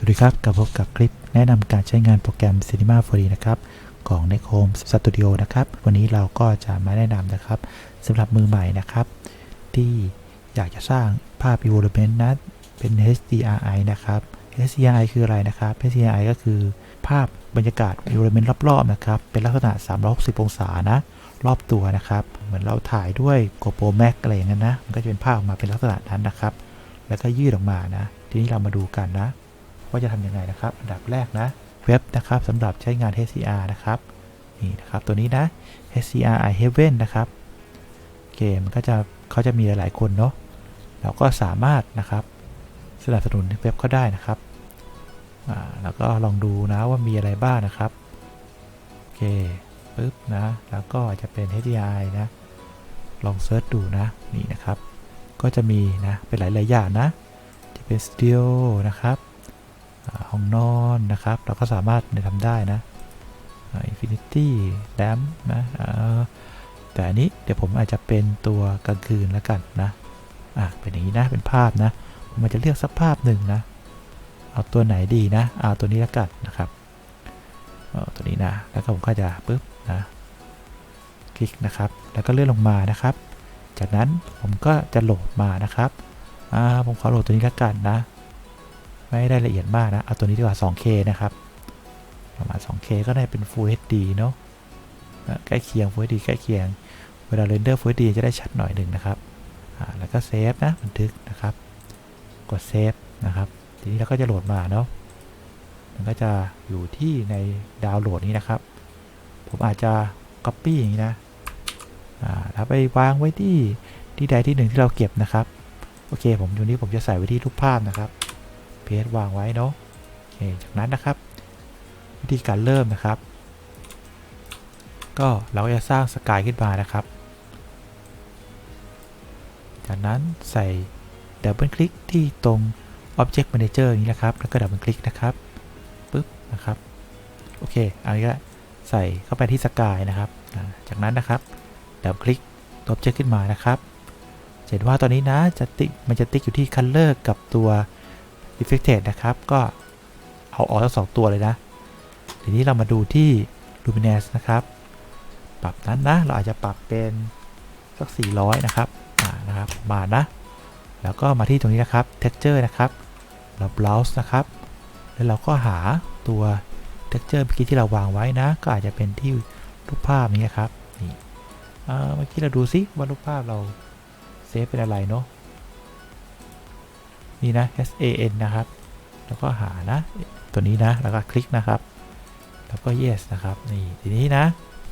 สวัสดีครับกลับพบกับคลิปแนะนำการใช้งานโปรแกรม Cinema 4D นะครับของ n e c o m Studio นะครับ วันนี้เราก็จะมาแนะนำนะครับสำหรับมือใหม่นะครับ ที่อยากจะสร้างภาพ Environment นั้นเป็น HDRI นะครับ HDRI คืออะไรนะครับ HDRI ก็คือภาพบรรยากาศ Environment รอบๆนะครับ เป็นลักษณะ 360 องศานะรอบตัวนะครับ เหมือนเราถ่ายด้วย GoPro Max อะไรอย่างนั้นนะ มันก็จะเป็นภาพออกมาเป็นลักษณะนั้นนะครับ แล้วก็ยืดออกมานะ ทีนี้เรามาดูกันนะ ว่าจะทำยังไงนะครับ อันดับแรกนะ เว็บนะครับสำหรับใช้งาน HCR นะครับ นี่นะครับ ตัวนี้นะ HCR i Heaven นะครับ เกมมันก็จะเขาจะมีหลาย ๆ คนเนาะ เราก็สามารถนะครับ สนับสนุนเว็บเขาได้นะครับแล้วก็ลองดูนะว่ามีอะไรบ้างนะครับ โอเคปึ๊บนะ แล้วก็จะเป็น HDI นะ ลองเซิร์ชดูนะ นี่นะครับ ก็จะมีนะ เป็นหลาย ๆ อย่างนะ จะเป็นสตูดิโอนะครับ ห้องนอนนะครับ เราก็สามารถทำได้นะอินฟินิตี้แ m มนะแต่อันนี้เดี๋ยวผมอาจจะเป็นตัวกลางคืนแล้วกันนะอะเป็นอย่างนี้นะเป็นภาพนะผมันจะเลือกสักภาพหนึ่งนะ เอาตัวไหนดีนะ เอาตัวนี้แล้วกันนะครับเอาตัวนี้นะแล้วก็ผมก็จะปึ๊บนะคลิกนะครับ แล้วก็เลื่อนลงมานะครับ จากนั้นผมก็จะโหลดมานะครับอ่าผมขอโหลดตัวนี้แล้วกันนะ ไม่ได้ละเอียดมากนะ เอาตัวนี้ดีกว่า 2K นะครับ ประมาณ 2K ก็ได้เป็น Full HD เนาะใกล้เคียง Full HD ใกล้เคียง เวลาเรนเดอร์ Full HD จะได้ชัดหน่อยหนึ่งนะครับแล้วก็เซฟนะบันทึกนะครับ กดเซฟนะครับ ทีนี้เราก็จะโหลดมาเนาะ มันก็จะอยู่ที่ในดาวน์โหลดนี้นะครับ ผมอาจจะ Copy อย่างนี้นะอ่าแล้วไปวางไว้ที่ที่ใดที่หนึ่งที่เราเก็บนะครับ โอเค ผมอยู่นี้ผมจะใส่ไว้ที่รูปภาพนะครับ เพจวางไว้เนาะจากนั้นนะครับ วิธีการเริ่มนะครับ ก็เราก็จะสร้างสกายขึ้นมานะครับ จากนั้นใส่ดับเบิลคลิกที่ตรง Object Manager นี้นะครับ แล้วก็ดับเบิลคลิกนะครับปึ๊บนะครับ โอเค อันนี้ก็ใส่เข้าไปที่สกายนะครับ จากนั้นนะครับดับคลิกตัว Object ขึ้นมานะครับเห็นว่าตอนนี้นะจะติมันจะติ๊กอยู่ที่ Color กับตัว Effected นะครับ ก็เอาออกทั้งสองตัวเลยนะ ทีนี้เรามาดูที่ Luminance นะครับ ปรับนั้นนะ เราอาจจะปรับเป็นสัก 400 นะครับอ่านะครับมานะ แล้วก็มาที่ตรงนี้นะครับ Texture นะครับเรา browse นะครับ แล้วเราก็หาตัว Texture เมื่อกี้ที่เราวางไว้นะ ก็อาจจะเป็นที่รูปภาพนี้ครับนี่เมื่อกี้เราดูซิว่ารูปภาพเราเซฟเป็นอะไรเนาะ นี่นะ S A N นะครับ แล้วก็หานะ ตัวนี้นะ แล้วก็คลิกนะครับ แล้วก็ yes นะครับ นี่ ทีนี้นะ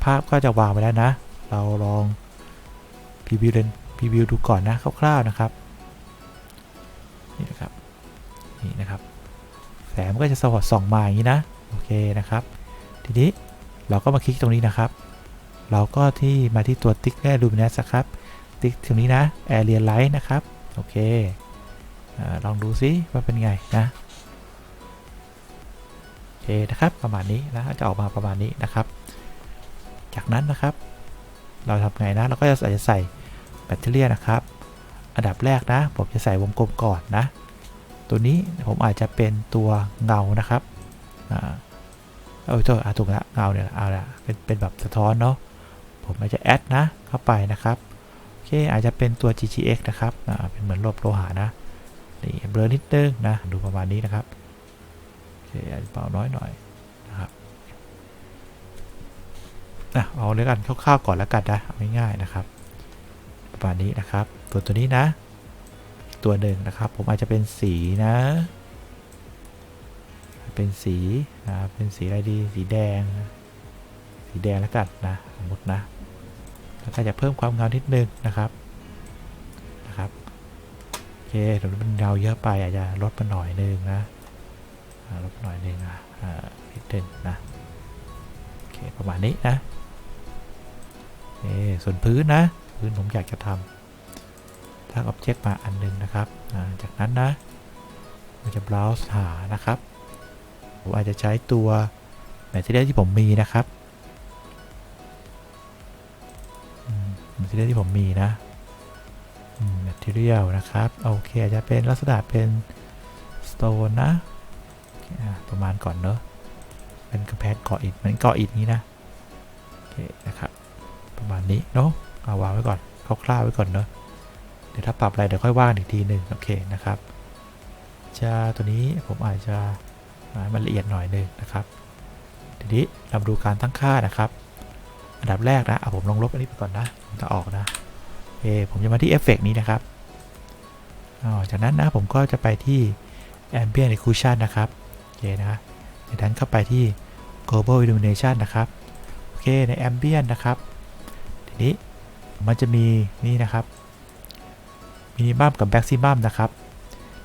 ภาพก็จะวางไปแล้วนะ เราลองพรีวิวเนพรีวิวดูก่อนนะ คร่าวๆนะครับ นี่นะครับ นี่นะครับ แสงมันก็จะสว่างส่องมาอย่างนี้นะ โอเคนะครับ ทีนี้เราก็มาคลิกตรงนี้นะครับ เราก็ที่มาที่ตัวติ๊กแร่ลูมินัสครับ ติ๊กตรงนี้นะ Area Light นะครับ โอเค ลองดูซิว่าเป็นไงนะโอเคนะครับประมาณนี้นะจะออกมาประมาณนี้นะครับ จากนั้นนะครับ เราทำไงนะเราก็จะใส่จะใส่แบตเตอรี่นะครับ อันดับแรกนะ ผมจะใส่วงกลมก่อนนะ ตัวนี้ผมอาจจะเป็นตัวเงานะครับเออตัวอะถูกละเงาเนี่ยเอาละเป็นเป็นแบบสะท้อนเนาะผมอาจจะแอดนะเข้าไปนะครับโอเคอาจจะเป็นตัว GGX นะครับเป็นเหมือนลบโลหะนะ นี่เบลอนิดนึงนะดูประมาณนี้นะครับโอเคอเบาน้อยหน่อยนะครับนะเอาเรื่องกันคร่าวๆก่อนแล้วกันนะง่ายๆนะครับ ประมาณนี้นะครับ ตัวตัวนี้นะ ตัวหนึ่งนะครับ ผมอาจจะเป็นสีนะ เป็นสีอ่าเป็นสีอะไรดีสีแดง สีแดงแล้วกันนะสมมตินะแล้วก็จะเพิ่มความเงานิดนึงนะครับ เคเดี๋ยวมันเงาเยอะไปอาจจะลดมาหน่อยนึงนะลดหน่อยนึงอะนิดนึงนะโอเคประมาณนี้นะโอส่วนพื้นนะ พื้นผมอยากจะทำถ้า Object มาอันหนึงนะครับจากนั้นนะผมจะ browse หานะครับผมอาจจะใช้ตัวแมทเทียลที่ผมมีนะครับแมทเทียลที่ผมมีนะ material นะครับ โอเคจะเป็นลักษณะเป็น stone นะ ประมาณก่อนเนอะ เป็นกระแพงเกาะอิฐเหมือนเกาะอิฐนี้นะ โอเคนะครับ ประมาณนี้เนาะ เอาวางไว้ก่อน คร่าวๆไว้ก่อนเนอะ เดี๋ยวถ้าปรับอะไรเดี๋ยวค่อยว่ากันอีกทีหนึ่งโอเคนะครับ จะตัวนี้ผมอาจจะมันละเอียดหน่อยหนึ่งนะครับ ทีนี้เราดูการตั้งค่านะครับ อันดับแรกนะ เอาผมลงลบอันนี้ไปก่อนนะจะออกนะ ผมจะมาที่เอฟเฟกนี้นะครับจากนั้นนะผมก็จะไปที่ Ambient Occlusion นะครับโอเคนะจากนั้นเข้าไปที่ Global Illumination นะครับโอเคใน Ambient นะครับทีนี้มันจะมีนี่นะครับ Minimum กับ Maximum นะครับ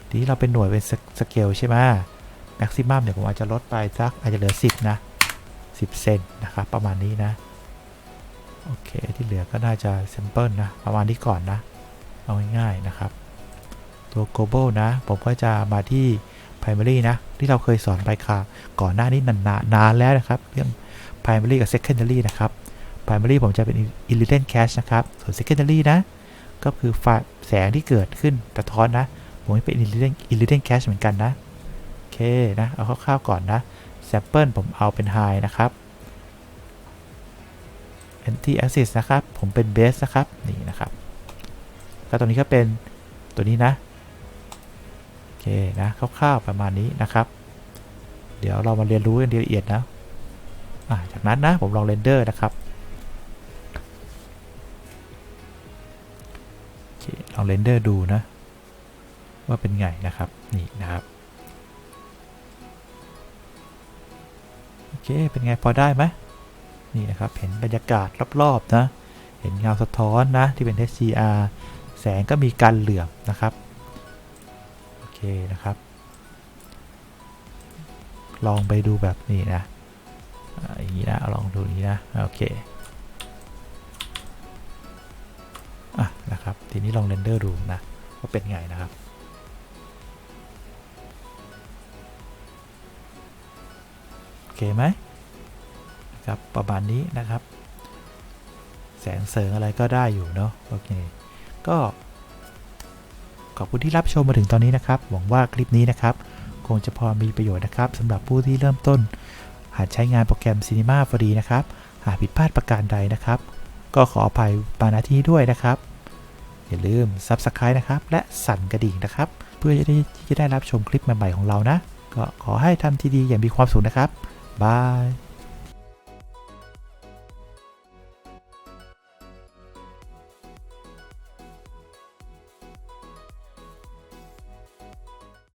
ทีนี้เราเป็นหน่วยเป็นสเกลใช่ไหม Maximum เนี่ยผมอาจจะลดไปสักอาจจะเหลือ 10 นะ 10 เซนนะครับประมาณนี้นะ โอเค ที่เหลือก็น่าจะ Sample นะ ประมาณนี้ก่อนนะ เอาง่ายๆนะครับ ตัว global นะ ผมก็จะมาที่ primary นะ ที่เราเคยสอนไปค่ะ ก่อนหน้านี้นานๆนานแล้วนะครับ เรื่อง primary กับ secondary นะครับ primary ผมจะเป็น illuminant cache นะครับ ส่วน secondary นะ ก็คือไฟแสงที่เกิดขึ้นสะท้อนนะ ผมให้เป็น illuminant illuminant cache เหมือนกันนะ โอเคนะ เอาคร่าวๆก่อนนะ sample ผมเอาเป็น high นะครับ anti axis นะครับ ผมเป็น base นะครับ นี่นะครับก็ตรงนี้ก็เป็นตัวนี้นะ โอเคนะคร่าวๆประมาณนี้นะครับ เดี๋ยวเรามาเรียนรู้กันละเอียดนะจากนั้นนะผมลองเรนเดอร์นะครับลองเรนเดอร์ดูนะ ว่าเป็นไงนะครับ นี่นะครับโอเค เป็นไงพอได้ไหม นี่นะครับ เห็นบรรยากาศรอบๆนะ เห็นเงาสะท้อนนะที่เป็น HDR แสงก็มีการเหลื่อมนะครับ โอเคนะครับ ลองไปดูแบบนี้นะอ่าอย่างนี้นะ ลองดูนี้นะ โอเคอะนะครับ ทีนี้ลองเรนเดอร์ดูนะว่าเป็นไงนะครับโอเคไหม นะครับ ประมาณนี้นะครับ แสงเสริงอะไรก็ได้อยู่เนาะโอเคก็ขอบคุณที่รับชมมาถึงตอนนี้นะครับ หวังว่าคลิปนี้นะครับ คงจะพอมีประโยชน์นะครับสำหรับผู้ที่เริ่มต้นหัดใช้งานโปรแกรม Cinema 4D นะครับ หากผิดพลาดประการใดนะครับ ก็ขออภัยปาณที่ด้วยนะครับ อย่าลืม Subscribe นะครับ และสั่นกระดิ่งนะครับ เพื่อจะได้จะได้รับชมคลิปใหม่ๆของเรานะ ก็ขอให้ทำทีดีอย่างมีความสุขนะครับบาย